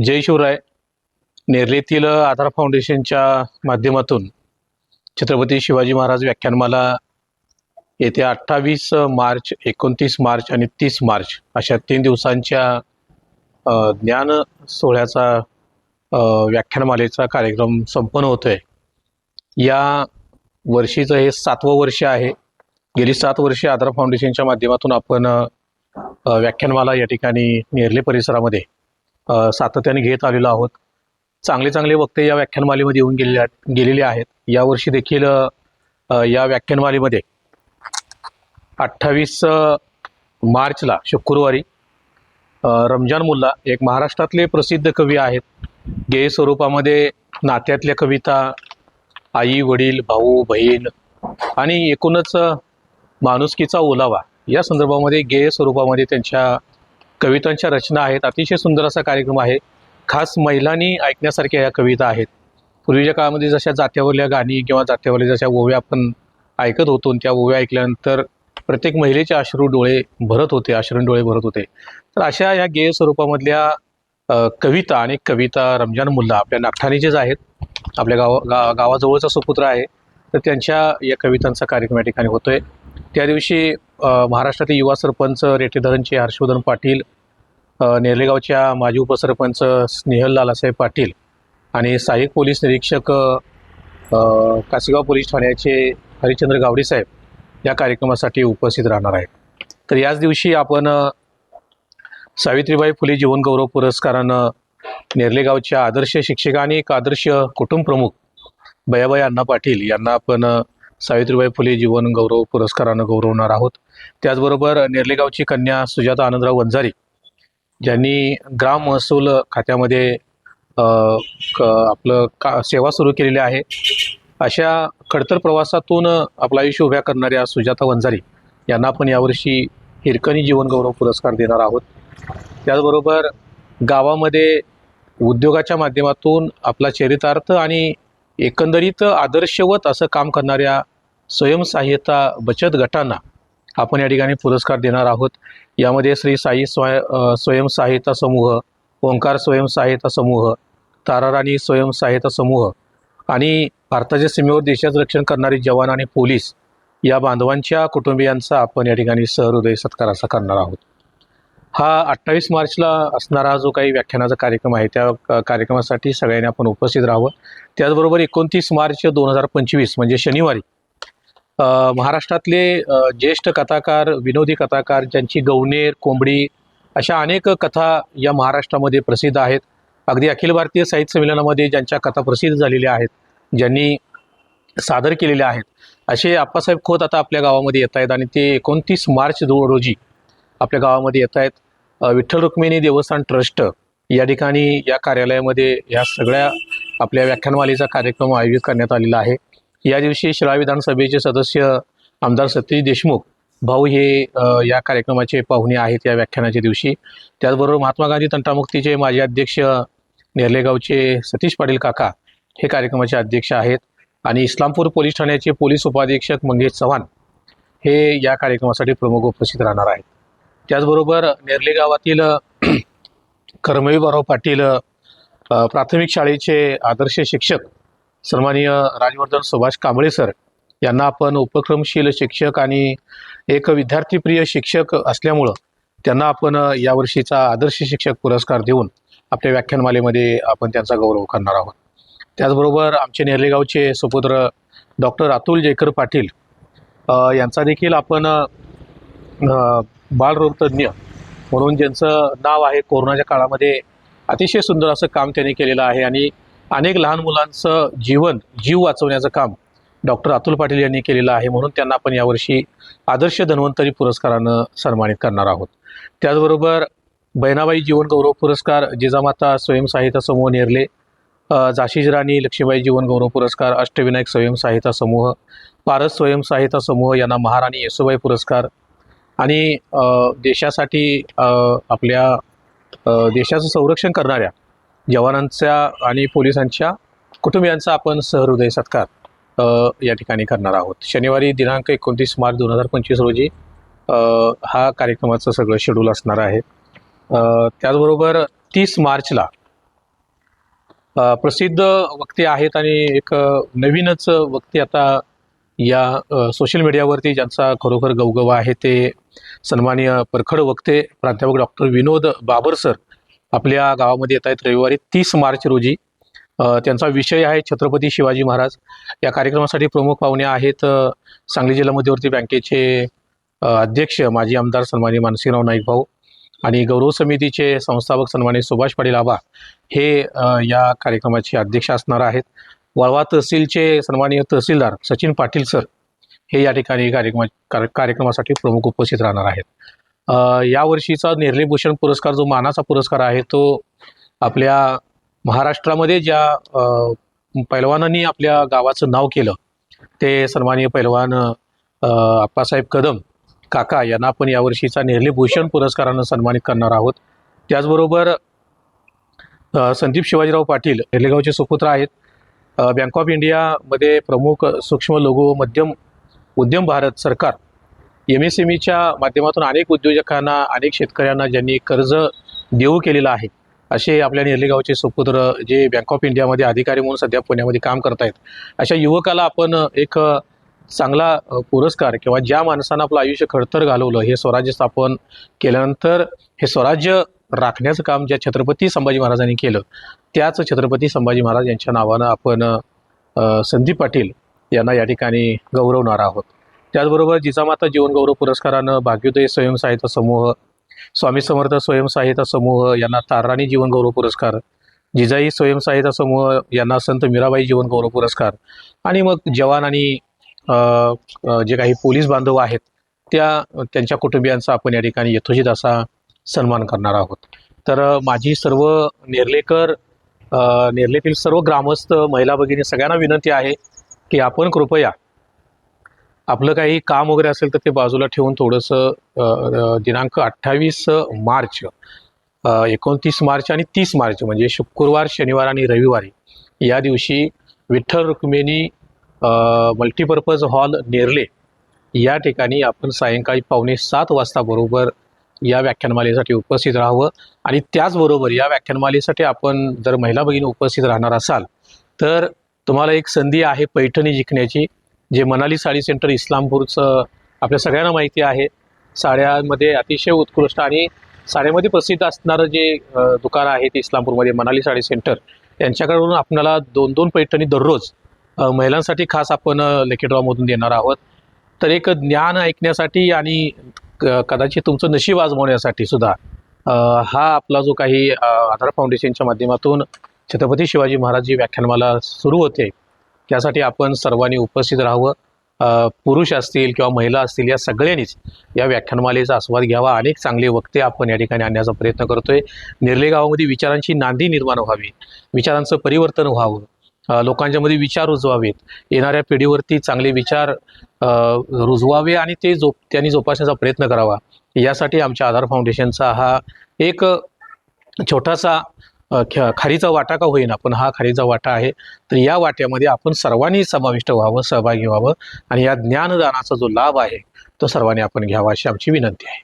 जय शिवराय. नेरलेतील आधार फाउंडेशनच्या माध्यमातून छत्रपती शिवाजी महाराज व्याख्यानमाला येत्या अठ्ठावीस मार्च एकोणतीस मार्च आणि तीस मार्च अशा तीन दिवसांच्या ज्ञान सोहळ्याचा व्याख्यानमालेचा कार्यक्रम संपन्न होतो आहे या वर्षीचं हे सातवं वर्ष आहे. गेली सात वर्षे आधार फाउंडेशनच्या माध्यमातून आपण व्याख्यानमाला या ठिकाणी नेरले परिसरामध्ये सातत्याने घेत आलेलो आहोत. चांगले चांगले वक्ते या व्याख्यानमालेमध्ये येऊन गेलेले गेलेले आहेत. यावर्षी देखील या व्याख्यानमालेमध्ये अठ्ठावीस मार्चला शुक्रवारी रमजान मुल्ला एक महाराष्ट्रातले प्रसिद्ध कवी आहेत. गेय स्वरूपामध्ये नात्यातल्या कविता आई वडील भाऊ बहीण आणि एकूणच माणुसकीचा ओलावा या संदर्भामध्ये गेय स्वरूपामध्ये त्यांच्या कवितांच्या रचना आहेत. अतिशय सुंदर असा कार्यक्रम आहे. खास महिलांनी ऐकण्यासारख्या या कविता आहेत. पूर्वीच्या काळामध्ये जशा जात्यावरल्या गाणी किंवा जात्यावरल्या जशा ओव्या आपण ऐकत होतो त्या ओव्या ऐकल्यानंतर प्रत्येक महिलेचे अश्रू डोळे भरत होते अश्रू डोळे भरत होते. तर अशा या गेय स्वरूपामधल्या कविता आणि कविता रमजान मुल्ला आपल्या नागठाणीचेच आहेत. आपल्या गावा गा गावाजवळचा सुपुत्र आहे. तर त्यांच्या या कवितांचा कार्यक्रम या ठिकाणी होतोय. त्या दिवशी महाराष्ट्रातील युवा सरपंच रेटेधरणचे हर्षवर्धन पाटील नेरलेगावच्या माजी उपसरपंच स्नेहल लालासाहेब पाटील आणि सहाय्यक पोलीस निरीक्षक कासेगाव पोलीस ठाण्याचे हरिश्चंद्र गावडे साहेब या कार्यक्रमासाठी उपस्थित राहणार आहेत. तर याच दिवशी आपण सावित्रीबाई फुले जीवनगौरव पुरस्कारानं नेरलेगावच्या आदर्श शिक्षिका आणि एक आदर्श कुटुंब प्रमुख बयाबाई अण्णा पाटील यांना आपण सावित्रीबाई फुले जीवन गौरव पुरस्कारानं गौरवणार आहोत. त्याचबरोबर नेर्लेगावची कन्या सुजाता आनंदराव वंजारी ज्यांनी ग्राम महसूल खात्यामध्ये क- आपलं का सेवा सुरू केलेली आहे. अशा खडतर प्रवासातून आपलं आयुष्य उभ्या करणाऱ्या सुजाता वंजारी यांना आपण यावर्षी हिरकणी जीवनगौरव पुरस्कार देणार आहोत. त्याचबरोबर गावामध्ये उद्योगाच्या माध्यमातून आपला चरितार्थ आणि एकंदरीत आदर्शवत असं काम करणाऱ्या स्वयंसहाय्यता बचत गटांना आपण या ठिकाणी पुरस्कार देणार आहोत. यामध्ये श्री साई स्वय स्वयंसहाय्यता समूह ओंकार स्वयंसहाय्यता समूह ताराराणी स्वयंसहाय्यता समूह आणि भारताच्या सीमेवर देशाचं रक्षण करणारे जवान आणि पोलीस या बांधवांच्या कुटुंबियांचा आपण या ठिकाणी सहृदय सत्कार असा करणार आहोत. हा अठ्ठावीस मार्चला असणारा जो काही व्याख्यानाचा कार्यक्रम आहे त्या कार्यक्रमासाठी सगळ्यांनी आपण उपस्थित राहावं. त्याचबरोबर एकोणतीस मार्च दोन हजार पंचवीस म्हणजे शनिवारी महाराष्ट्रातले ज्येष्ठ कथाकार विनोदी कथाकार ज्यांची गवनेर कोंबडी अशा अनेक कथा या महाराष्ट्रामध्ये प्रसिद्ध आहेत. अगदी अखिल भारतीय साहित्य संमेलनामध्ये ज्यांच्या कथा प्रसिद्ध झालेल्या आहेत ज्यांनी सादर केलेल्या आहेत. असे आप्पासाहेब खोत आता आपल्या गावामध्ये येत आहेत आणि ते एकोणतीस मार्च दो रोजी आपल्या गावामध्ये येत आहेत. विठ्ठल रुक्मिणी देवस्थान ट्रस्ट या ठिकाणी या कार्यालयामध्ये या सगळ्या आपल्या व्याख्यानमालेचा कार्यक्रम आयोजित करण्यात आलेला आहे. या दिवशी शिळा विधानसभेचे सदस्य आमदार सतीश देशमुख भाऊ हे या कार्यक्रमाचे पाहुणे आहेत या व्याख्यानाच्या दिवशी. त्याचबरोबर महात्मा गांधी तंटामुक्तीचे माजी अध्यक्ष नेरलेगावचे सतीश पाटील काका हे कार्यक्रमाचे अध्यक्ष आहेत आणि इस्लामपूर पोलीस ठाण्याचे पोलीस उपाधीक्षक मंगेश चव्हाण हे या कार्यक्रमासाठी प्रमुख उपस्थित राहणार आहेत. त्याचबरोबर नेर्ले गावातील अ, पाटील प्राथमिक शाळेचे आदर्श शिक्षक सन्माननीय राजवर्धन सुभाष कांबळे सर यांना आपण उपक्रमशील शिक्षक आणि एक विद्यार्थीप्रिय शिक्षक असल्यामुळं त्यांना आपण यावर्षीचा आदर्श शिक्षक पुरस्कार देऊन आपल्या व्याख्यानमालेमध्ये आपण त्यांचा गौरव करणार आहोत. त्याचबरोबर आमचे नेर्लेगावचे सुपुत्र डॉक्टर अतुल जयकर पाटील यांचा देखील आपण बालरोगतज्ञ म्हणून ज्यांचं नाव आहे कोरोनाच्या काळामध्ये अतिशय सुंदर असं काम त्यांनी केलेलं आहे आणि अनेक लहान मुलांचं जीवन जीव वाचवण्याचं काम डॉक्टर अतुल पाटील यांनी केलेलं आहे म्हणून त्यांना आपण यावर्षी आदर्श धन्वंतरी पुरस्कारानं सन्मानित करणार आहोत. त्याचबरोबर बहिणाबाई जीवन गौरव पुरस्कार जिजामाता स्वयंसहायता समूह नेरले झाशीजी राणी लक्ष्मीबाई जीवन गौरव पुरस्कार अष्टविनायक स्वयंसहायता समूह पारस स्वयंसहायता समूह यांना महाराणी येसुबाई पुरस्कार आणि देशासाठी आपल्या देशाचं संरक्षण करणाऱ्या जवानांच्या आणि पोलिसांच्या कुटुंबियांचा आपण सहृदय सत्कार या ठिकाणी करणार आहोत. शनिवारी दिनांक एकोणतीस मार्च दोन हजार पंचवीस रोजी हा कार्यक्रमाचं सगळं शेड्यूल असणार आहे. त्याचबरोबर तीस मार्चला प्रसिद्ध वक्ते आहेत आणि एक नवीनच वक्ते आता या सोशल मीडियावरती ज्यांचा खरोखर गवगवा आहे ते सन्माननीय परखड वक्ते प्राध्यापक डॉक्टर विनोद बाबर सर आपल्या गावामध्ये येत आहेत रविवारी तीस मार्च रोजी. त्यांचा विषय आहे छत्रपती शिवाजी महाराज. या कार्यक्रमासाठी प्रमुख पाहुणे आहेत सांगली जिल्हा मध्यवर्ती बँकेचे अध्यक्ष माजी आमदार सन्माननीय मानसिंगराव नाईक भाऊ आणि गौरव समितीचे संस्थापक सन्माननीय सुभाष पाटील आबा हे या कार्यक्रमाचे अध्यक्ष असणार आहेत. वाळवा तहसीलचे सन्माननीय तहसीलदार सचिन पाटील सर हे या ठिकाणी कार्यक्रमा कार्य- कार्यक्रमासाठी प्रमुख उपस्थित राहणार आहेत. यावर्षीचा निर्लिभूषण पुरस्कार जो मानाचा पुरस्कार आहे तो आपल्या महाराष्ट्रामध्ये ज्या पैलवानांनी आपल्या गावाचं नाव केलं ते सन्माननीय पैलवान आप्पासाहेब कदम काका यांना आपण यावर्षीचा नेर्ले पुरस्कारानं सन्मानित करणार आहोत. त्याचबरोबर संदीप शिवाजीराव पाटील हेलेगावचे सुपुत्र आहेत. बँक ऑफ इंडियामध्ये प्रमुख सूक्ष्म लघु मध्यम उद्यम भारत सरकार एम एस एम ईच्या माध्यमातून अनेक उद्योजकांना अनेक शेतकऱ्यांना ज्यांनी कर्ज देऊ केलेलं आहे असे आपल्या निर्लेगावचे सुपुत्र जे बँक ऑफ इंडियामध्ये अधिकारी म्हणून सध्या पुण्यामध्ये काम करतायत अशा युवकाला आपण एक चांगला पुरस्कार किंवा ज्या माणसानं आपलं आयुष्य खडतर घालवलं हे स्वराज्य स्थापन केल्यानंतर हे स्वराज्य राखण्याचं काम ज्या छत्रपती संभाजी महाराजांनी केलं त्याच छत्रपती संभाजी महाराज यांच्या नावानं आपण संदीप पाटील यांना या ठिकाणी गौरवणार आहोत. त्याचबरोबर जिजामाता जीवनगौरव पुरस्कारानं भाग्योदय स्वयंसाहित्य समूह स्वामी समर्थ स्वयंसाहित्य समूह यांना ताराणी जीवनगौरव पुरस्कार जिजाई स्वयंसाहित्य समूह यांना संत मीराबाई जीवनगौरव पुरस्कार आणि मग जवान आणि जे काही पोलीस बांधव आहेत त्या त्यांच्या कुटुंबियांचा आपण या ठिकाणी यथोचित असा सन्मान करणार आहोत. तर माझी सर्व नेर्लेकर नेर्लेतील सर्व ग्रामस्थ महिला भगिनी सगळ्यांना विनंती आहे की आपण कृपया आपलं काही काम वगैरे असेल तर ते बाजूला ठेवून थोडंसं दिनांक अठ्ठावीस मार्च एकोणतीस मार्च आणि तीस मार्च म्हणजे शुक्रवार शनिवार आणि रविवारी या दिवशी विठ्ठल रुक्मिणी मल्टीपर्पज हॉल नेरले या ठिकाणी आपण सायंकाळी पावणे सात वाजता बरोबर या व्याख्यानमालेसाठी उपस्थित राहावं आणि त्याचबरोबर या व्याख्यानमालेसाठी आपण जर महिला भगिनी उपस्थित राहणार असाल तर तुम्हाला एक संधी आहे पैठणी जिंकण्याची जे मनाली साडी सेंटर इस्लामपूरचं आपल्या सगळ्यांना माहिती आहे. साड्यांमध्ये अतिशय उत्कृष्ट आणि साड्यामध्ये प्रसिद्ध असणारं जे दुकान आहे ते इस्लामपूरमध्ये मनाली साडी सेंटर त्यांच्याकडून आपल्याला दोन दोन पैठणी दररोज महिलांसाठी खास आपण लेकेड्रॉमधून देणार आहोत. तर एक ज्ञान ऐकण्यासाठी आणि क- कदाचित तुमचं नशीब आजमावण्यासाठी सुद्धा हा आपला जो काही आधार फाउंडेशनच्या माध्यमातून छत्रपती शिवाजी महाराज जी व्याख्यानमाला सुरू होते त्यासाठी आपण सर्वांनी उपस्थित राहावं. पुरुष असतील किंवा महिला असतील या सगळ्यांनीच या व्याख्यानमालेचा आस्वाद घ्यावा. अनेक चांगले वक्ते आपण या ठिकाणी आणण्याचा प्रयत्न करतोय. निर्ले गावामध्ये विचारांची नांदी निर्माण व्हावी विचारांचं परिवर्तन व्हावं लोकांच्यामध्ये विचार रुजवावेत. येणाऱ्या पिढीवरती चांगले विचार रुजवावे आणि ते जोप त्यांनी जोपासण्याचा प्रयत्न करावा. यासाठी आमच्या आधार फाउंडेशनचा हा एक छोटासा खारीचा वाटा का होईना पण हा खारीचा वाटा आहे. तर या वाट्यामध्ये आपण सर्वांनी समाविष्ट व्हावं सहभागी व्हावं आणि या ज्ञानदानाचा जो लाभ आहे तो सर्वांनी आपण घ्यावा अशी आमची विनंती आहे.